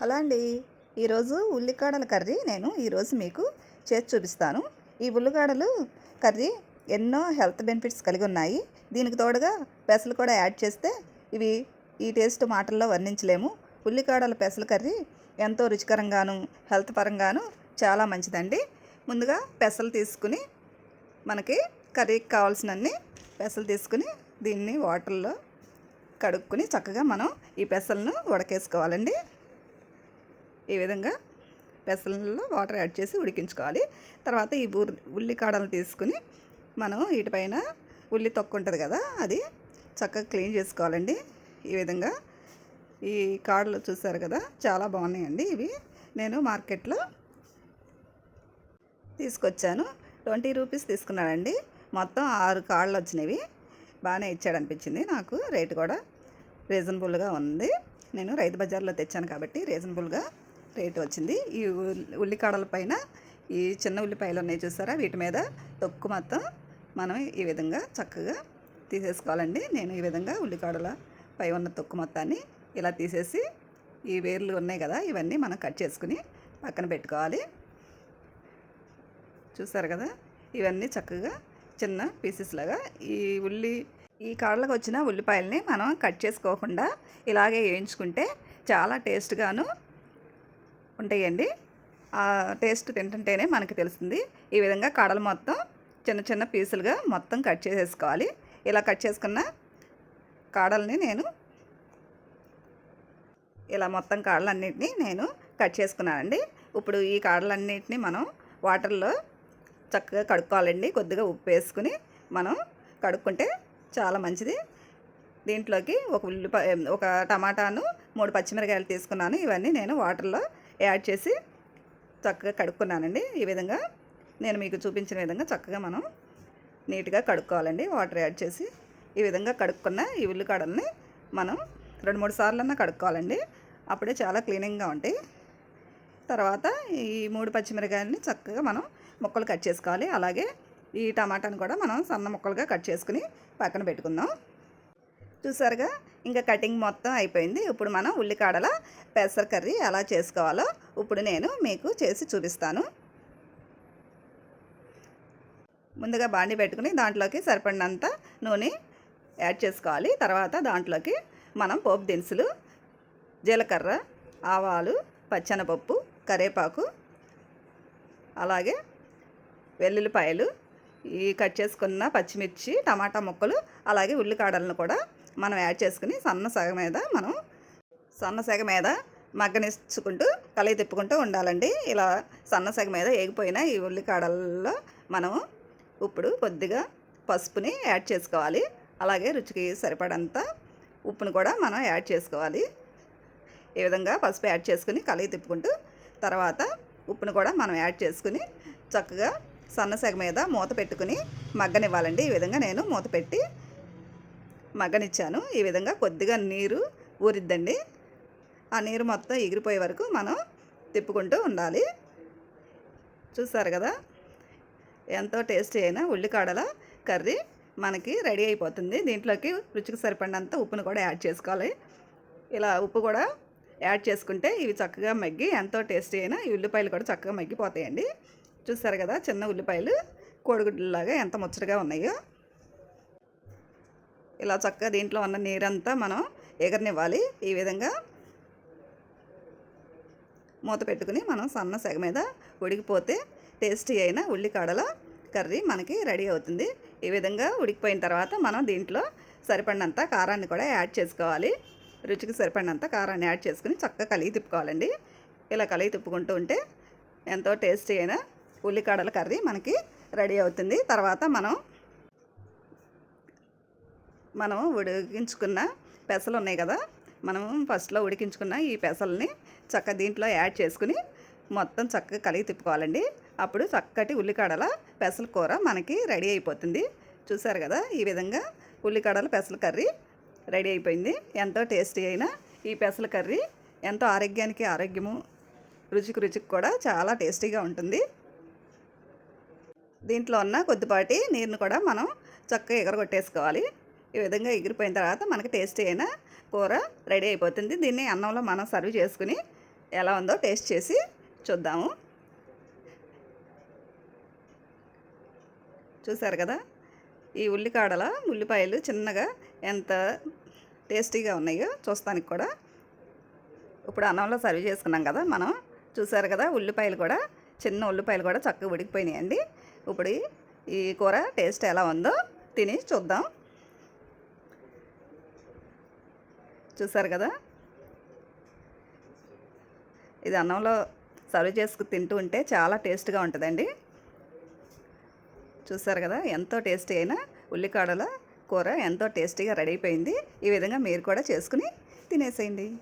Hello అండి. ఈరోజు ఉల్లికాడల curry నేను ఈరోజు మీకు చేసి చూపిస్తాను. ఈ ఉల్లికాడలు కర్రీ ఎన్నో హెల్త్ బెనిఫిట్స్ కలిగి ఉన్నాయి. దీనికి తోడుగా పెసలు కూడా యాడ్ చేస్తే ఇవి ఈ టేస్ట్ మాటల్లో వర్ణించలేము. ఉల్లికాడల పెసల కర్రీ ఎంతో రుచికరంగాను హెల్త్ పరంగాను చాలా మంచిదండి. ముందుగా పెసలు తీసుకుని మనకి కర్రీకి కావాల్సినన్ని పెసలు తీసుకుని దీన్ని వాటర్లో కడుక్కుని చక్కగా మనం ఈ పెసలను ఉడకేసుకోవాలండి. ఈ విధంగా పెసలలో వాటర్ యాడ్ చేసి ఉడికించుకోవాలి. తర్వాత ఈ బూర్ ఉల్లి కాడలు తీసుకుని మనం వీటిపైన ఉల్లి తొక్కు ఉంటుంది కదా అది చక్కగా క్లీన్ చేసుకోవాలండి. ఈ విధంగా ఈ కాడలు చూసారు కదా చాలా బాగున్నాయండి ఇవి. నేను మార్కెట్లో తీసుకొచ్చాను. ట్వంటీ రూపీస్ తీసుకున్నాడండి మొత్తం ఆరు కాళ్ళు వచ్చినవి. బాగానే ఇచ్చాడు అనిపించింది నాకు. రేటు కూడా రీజనబుల్గా ఉంది. నేను రైతు బజార్లో తెచ్చాను కాబట్టి రీజనబుల్గా రేట్ వచ్చింది. ఈ ఉల్లికాడల పైన ఈ చిన్న ఉల్లిపాయలు ఉన్నాయి చూసారా? వీటి మీద తొక్కు మొత్తం మనం ఈ విధంగా చక్కగా తీసేసుకోవాలండి. నేను ఈ విధంగా ఉల్లికాడల పై ఉన్న తొక్కు మొత్తాన్ని ఇలా తీసేసి ఈ వేర్లు ఉన్నాయి కదా ఇవన్నీ మనం కట్ చేసుకుని పక్కన పెట్టుకోవాలి. చూసారు కదా? ఇవన్నీ చక్కగా చిన్న పీసెస్ లాగా ఈ ఉల్లి ఈ కాడలకు వచ్చిన ఉల్లిపాయల్ని మనం కట్ చేసుకోకుండా ఇలాగే వేయించుకుంటే చాలా టేస్ట్గాను ఉంటాయండి. ఆ టేస్ట్ తింటుంటేనే మనకి తెలుస్తుంది. ఈ విధంగా కాడలు మొత్తం చిన్న చిన్న పీసులుగా మొత్తం కట్ చేసేసుకోవాలి. ఇలా కట్ చేసుకున్న కాడల్ని నేను ఇలా మొత్తం కాడలన్నింటినీ నేను కట్ చేసుకున్నానండి. ఇప్పుడు ఈ కాడలన్నింటినీ మనం వాటర్లో చక్కగా కడుక్కోవాలండి. కొద్దిగా ఉప్పు వేసుకుని మనం కడుక్కుంటే చాలా మంచిది. దీంట్లోకి ఒక ఉల్లిపాయ ఒక టమాటాను మూడు పచ్చిమిరకాయలు తీసుకున్నాను. ఇవన్నీ నేను వాటర్లో యాడ్ చేసి చక్కగా కడుక్కున్నానండి ఈ విధంగా. నేను మీకు చూపించిన విధంగా చక్కగా మనం నీట్గా కడుక్కోవాలండి. వాటర్ యాడ్ చేసి ఈ విధంగా కడుక్కున్న ఈ ఉల్లికాడల్ని మనం రెండు మూడు సార్లన్నా కడుక్కోవాలండి. అప్పుడే చాలా క్లీనింగ్గా ఉంటాయి. తర్వాత ఈ మూడు పచ్చిమిరకాయలని చక్కగా మనం ముక్కలు కట్ చేసుకోవాలి. అలాగే ఈ టమాటాను కూడా మనం సన్న ముక్కలుగా కట్ చేసుకుని పక్కన పెట్టుకుందాం. చూసారుగా? ఇంకా కటింగ్ మొత్తం అయిపోయింది. ఇప్పుడు మనం ఉల్లికాడల పెసర కర్రీ ఎలా చేసుకోవాలో ఇప్పుడు నేను మీకు చేసి చూపిస్తాను. ముందుగా బాండి పెట్టుకుని దాంట్లోకి సరిపడినంత నూనె యాడ్ చేసుకోవాలి. తర్వాత దాంట్లోకి మనం పోపు దినుసులు జీలకర్ర ఆవాలు పచ్చనపప్పు కరేపాకు అలాగే వెల్లుల్లిపాయలు ఈ కట్ చేసుకున్న పచ్చిమిర్చి టమాటా ముక్కలు అలాగే ఉల్లికాడలను కూడా మనం యాడ్ చేసుకుని సన్న సగ మీద మనం సన్న సగ మీద మగ్గనిచ్చుకుంటూ కలయి తిప్పుకుంటూ ఉండాలండి. ఇలా సన్న సగ మీద ఏగిపోయిన ఈ ఉల్లికాడల్లో మనం ఇప్పుడు కొద్దిగా పసుపుని యాడ్ చేసుకోవాలి. అలాగే రుచికి సరిపడంత ఉప్పును కూడా మనం యాడ్ చేసుకోవాలి. ఈ విధంగా పసుపు యాడ్ చేసుకుని కలయి తిప్పుకుంటూ తర్వాత ఉప్పును కూడా మనం యాడ్ చేసుకుని చక్కగా సన్నసెగ మీద మూత పెట్టుకుని మగ్గనివ్వాలండి. ఈ విధంగా నేను మూత పెట్టి మగ్గనిచ్చాను. ఈ విధంగా కొద్దిగా నీరు ఊరిద్దండి. ఆ నీరు మొత్తం ఎగిరిపోయే వరకు మనం తిప్పుకుంటూ ఉండాలి. చూసారు కదా? ఎంతో టేస్టీ అయిన ఉల్లికాడల కర్రీ మనకి రెడీ అయిపోతుంది. దీంట్లోకి రుచికి సరిపడినంత ఉప్పును కూడా యాడ్ చేసుకోవాలి. ఇలా ఉప్పు కూడా యాడ్ చేసుకుంటే ఇవి చక్కగా మగ్గి ఎంతో టేస్టీ అయిన ఈ ఉల్లిపాయలు కూడా చక్కగా మగ్గిపోతాయండి. చూసారు కదా చిన్న ఉల్లిపాయలు కోడిగుడ్లలాగా ఎంత ముచ్చటగా ఉన్నాయో. ఇలా చక్కగా దీంట్లో ఉన్న నీరంతా మనం ఎగరనివ్వాలి. ఈ విధంగా మూత పెట్టుకుని మనం సన్న సెగ మీద ఉడికిపోతే టేస్టీ అయిన ఉల్లికాడల కర్రీ మనకి రెడీ అవుతుంది. ఈ విధంగా ఉడికిపోయిన తర్వాత మనం దీంట్లో సరిపడినంత కారాన్ని కూడా యాడ్ చేసుకోవాలి. రుచికి సరిపడినంత కారాన్ని యాడ్ చేసుకుని చక్కగా కలిగి తిప్పుకోవాలండి. ఇలా కలిగి తిప్పుకుంటూ ఉంటే ఎంతో టేస్టీ అయిన ఉల్లికాడల కర్రీ మనకి రెడీ అవుతుంది. తర్వాత మనం మనం ఉడికించుకున్న పెసలు ఉన్నాయి కదా మనం ఫస్ట్లో ఉడికించుకున్న ఈ పెసల్ని చక్క దీంట్లో యాడ్ చేసుకుని మొత్తం చక్కగా కలిగి తిప్పుకోవాలండి. అప్పుడు చక్కటి ఉల్లికాడల పెసల కూర మనకి రెడీ అయిపోతుంది. చూసారు కదా ఈ విధంగా ఉల్లికాడల పెసల కర్రీ రెడీ అయిపోయింది. ఎంతో టేస్టీ అయిన ఈ పెసల కర్రీ ఎంతో ఆరోగ్యానికి ఆరోగ్యము రుచికి రుచికి కూడా చాలా టేస్టీగా ఉంటుంది. దీంట్లో ఉన్న కొద్దిపాటి నీరుని కూడా మనం చక్కగా ఎగరగొట్టేసుకోవాలి. ఈ విధంగా ఎగిరిపోయిన తర్వాత మనకి టేస్టీ అయిన కూర రెడీ అయిపోతుంది. దీన్ని అన్నంలో మనం సర్వ్ చేసుకుని ఎలా ఉందో టేస్ట్ చేసి చూద్దాము. చూసారు కదా? ఈ ఉల్లికాడల ఉల్లిపాయలు చిన్నగా ఎంత టేస్టీగా ఉన్నాయో చూస్తానికి కూడా. ఇప్పుడు అన్నంలో సర్వ్ చేసుకున్నాం కదా మనం. చూసారు కదా? ఉల్లిపాయలు కూడా చిన్న ఉల్లిపాయలు కూడా చక్కగా ఉడికిపోయినాయండి. ఇప్పుడు ఈ కూర టేస్ట్ ఎలా ఉందో తిని చూద్దాం. చూసారు కదా? ఇది అన్నంలో సర్వ్ చేసుకు తింటూ ఉంటే చాలా టేస్ట్గా ఉంటుందండి. చూసారు కదా? ఎంతో టేస్టీ అయిన ఉల్లికాడల కూర ఎంతో టేస్టీగా రెడీ అయిపోయింది. ఈ విధంగా మీరు కూడా చేసుకుని తినేసేయండి.